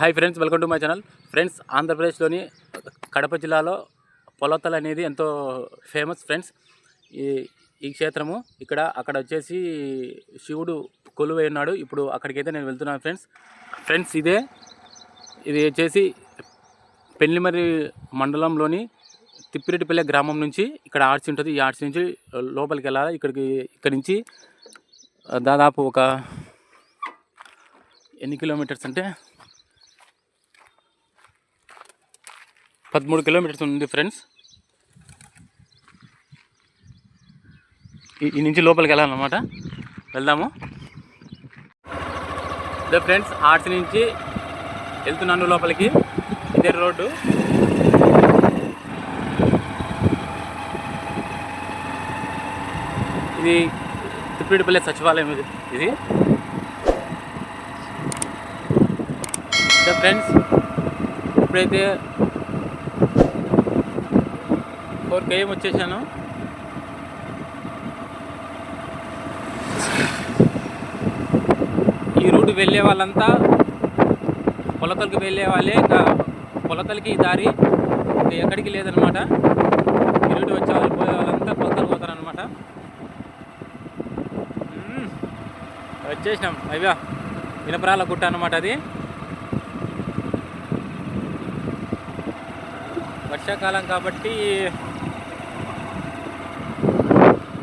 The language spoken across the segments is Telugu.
Hi friends welcome to my channel. Friends ఆంధ్రప్రదేశ్లోని కడప జిల్లాలో పొలతలు అనేది ఎంతో ఫేమస్ ఫ్రెండ్స్. ఈ ఈ క్షేత్రము ఇక్కడ అక్కడ వచ్చేసి శివుడు కొలువై ఉన్నాడు. ఇప్పుడు అక్కడికైతే నేను వెళ్తున్నాను ఫ్రెండ్స్. ఫ్రెండ్స్ ఇదే ఇది వచ్చేసి పెళ్ళిమర్రి మండలంలోని తిప్పిరెడ్డిపల్లె గ్రామం నుంచి ఇక్కడ ఆర్చి ఉంటుంది. ఈ ఆర్చి నుంచి లోపలికి వెళ్ళాలి. ఇక్కడికి ఇక్కడి నుంచి దాదాపు ఒక ఎన్ని కిలోమీటర్స్ అంటే పదమూడు కిలోమీటర్స్ ఉంది ఫ్రెండ్స్. ఈ- ఈ నుంచి లోపలికి వెళ్ళాలన్నమాట. వెళ్దాము. ఇదే ఫ్రెండ్స్ ఆర్ట్స్ నుంచి వెళ్తున్నాను లోపలికి. ఇదే రోడ్డు. ఇది తిప్పిడిపల్లి సచివాలయం ఇది. ఇది. ఇదే ఫ్రెండ్స్ ఇప్పుడైతే ఫోర్ కేఎం వచ్చేసాను? ఈ రూట్ వెళ్ళే వాళ్ళంతా పొలతలకి వెళ్ళే వాళ్ళే. ఇంకా పొలతలకి దారి ఇంకా ఎక్కడికి లేదనమాట. ఈ రూట్ వచ్చే వాళ్ళు పోయే వాళ్ళంతా పొలతలకు పోతారనమాట. వచ్చేసినాం. అయ్యా వినపరాల గుట్ట అనమాట అది. వర్షాకాలం కాబట్టి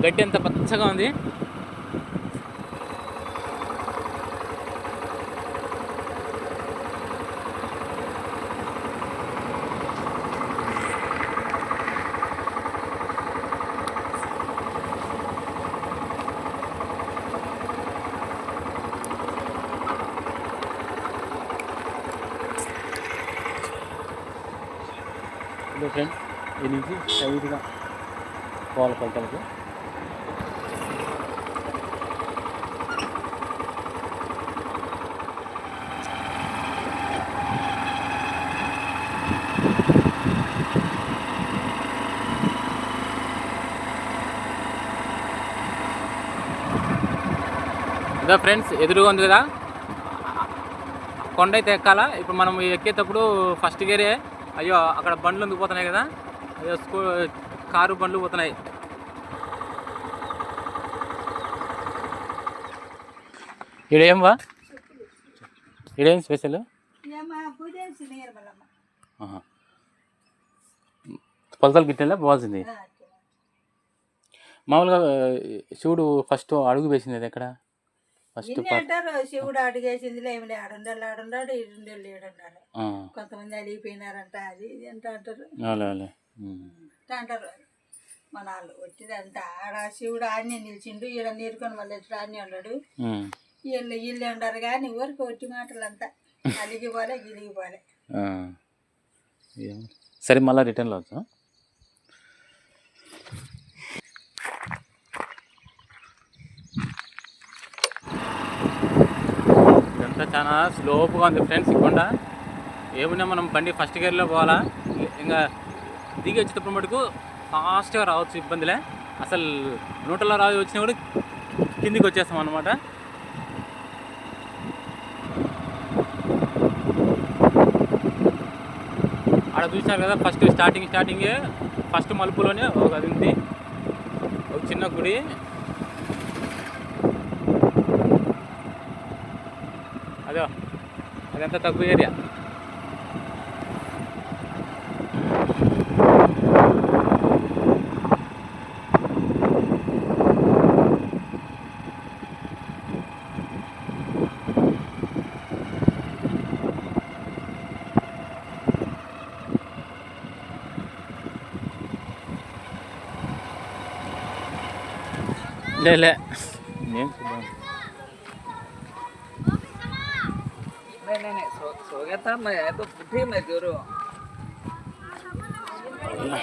గడ్డి ఎంత పచ్చగా ఉంది. ఇదే ఫ్రెండ్స్ ఈ నుంచి సైడ్గా పోవాలి కొలతలకు ఇదా ఫ్రెండ్స్ ఎదురుగా ఉంది కదా? కొండ అయితే ఎక్కాలా? ఇప్పుడు మనం ఎక్కేటప్పుడు ఫస్ట్ గేరే అయ్యో అక్కడ బండ్లు ఎందుకు పోతున్నాయి కదా? అయ్యో స్కూ కారు బండ్లు పోతున్నాయి. ఈడేం వా? ఈడేం స్పెషల్? పొలతలు గిట్టెలా పోవాల్సింది? మామూలుగా శివుడు ఫస్ట్ అడుగు వేసింది అది ఎక్కడ? ఫస్ట్ అంటారు శివుడు అడిగేసిందిలే ఏమి లే ఆడుండాలి ఆడుండాడు ఈడుండాలి. ఈడుండాలి కొంతమంది అడిగిపోయినారంట అది ఇది అంట అంటారు. అంట అంటారు. మన వాళ్ళు వచ్చిందంట ఆడ శివుడు ఆడనే నిలిచిండు ఈడ నీరుకొని మళ్ళీ వచ్చి ఆడనే ఉన్నాడు. వీళ్ళు వీళ్ళు ఉండారు కానీ ఊరికి వచ్చి మాటలంతా. అలిగిపోలే గిలిగిపోలే సరే మళ్ళీ రిటర్న్లో వచ్చా? అంతా చాలా స్లోప్గా ఉంది ఫ్రెండ్స్ ఇకుండా ఏమున్నా మనం బండి ఫస్ట్ గేర్లో పోవాలా? ఇంకా దిగి వచ్చేటప్పుడు మటుకు ఫాస్ట్గా రావచ్చు ఇబ్బందిలే. అసలు నూటలో రావి వచ్చినా కూడా కిందికి వచ్చేస్తాం అనమాట అక్కడ చూసినారు కదా ఫస్ట్ స్టార్టింగ్ స్టార్టింగే ఫస్ట్ మలుపులోనే ఒక అది ఉంది. ఒక చిన్న గుడి. అదో అదంతా తక్కువ ఏరియా లే లే నేను नहीं नहीं नहीं सो सो गया था मैं तो उठी मैं जोरो ఇవా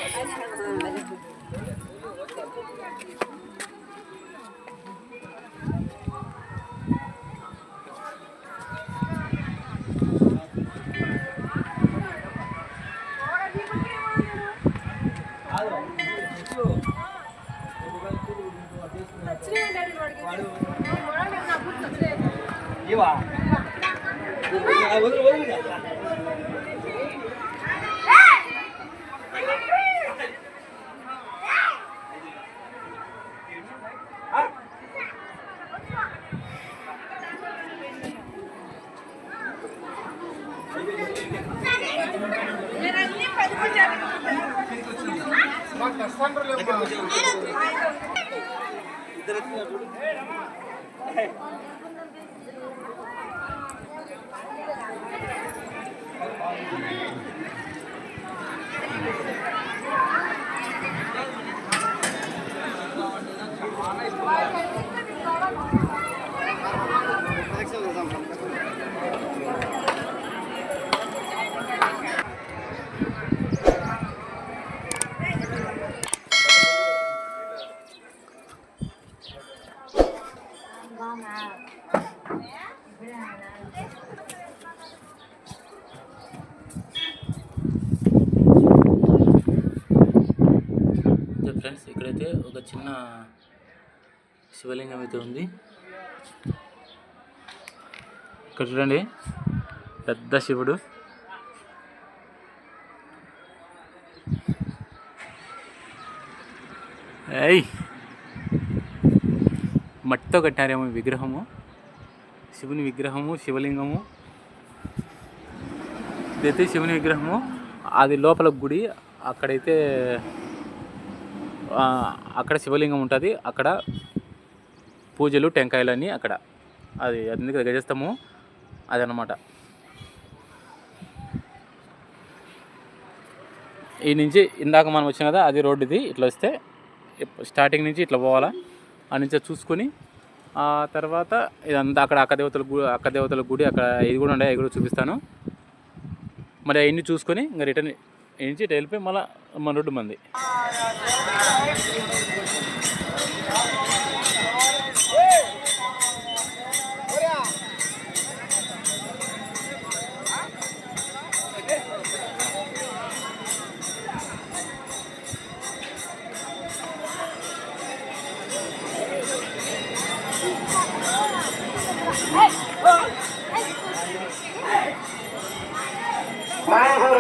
इधर ngon à. చిన్న శివలింగం అయితే ఉంది. ఇక్కడ చూడండి పెద్ద శివుడు. ఏయ్! మట్టితో కట్టారేమో విగ్రహము. శివుని విగ్రహము శివలింగము. ఇదైతే శివుని విగ్రహము. అది లోపల గుడి అక్కడైతే అక్కడ శివలింగం ఉంటుంది. అక్కడ పూజలు టెంకాయలన్నీ అక్కడ. అది అందుకే గజస్తము అదనమాట ఈ నుంచి ఇందాక మనం వచ్చిన కదా అది రోడ్డు ఇది. ఇట్లా వస్తే స్టార్టింగ్ నుంచి ఇట్లా పోవాలా. ఆ నుంచి చూసుకొని ఆ తర్వాత ఇదంతా అక్కడ అక్క దేవతల గుడి అక్క దేవతల గుడి అక్కడ ఇది కూడా ఉండే అది కూడా చూపిస్తాను. మరి అవన్నీ చూసుకొని ఇంకా రిటర్న్ ఈ నుంచి ఇటు వెళ్ళిపోయి మళ్ళీ మన రెండు మంది. మైసూరు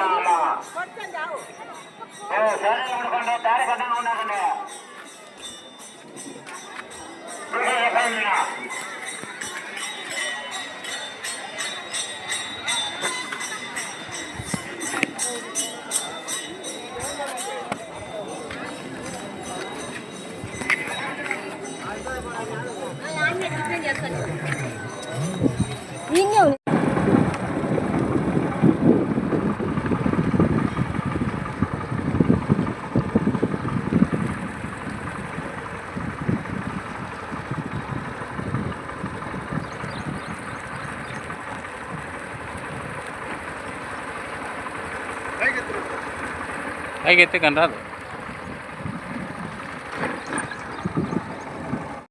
కోరుతున్నాము ఓ, సరే అనుకోండి దారి కట్టంగా ఉండకండి ಹಾಗೆ ಎತ್ತಕೊಂಡ್ರೆ ಅದು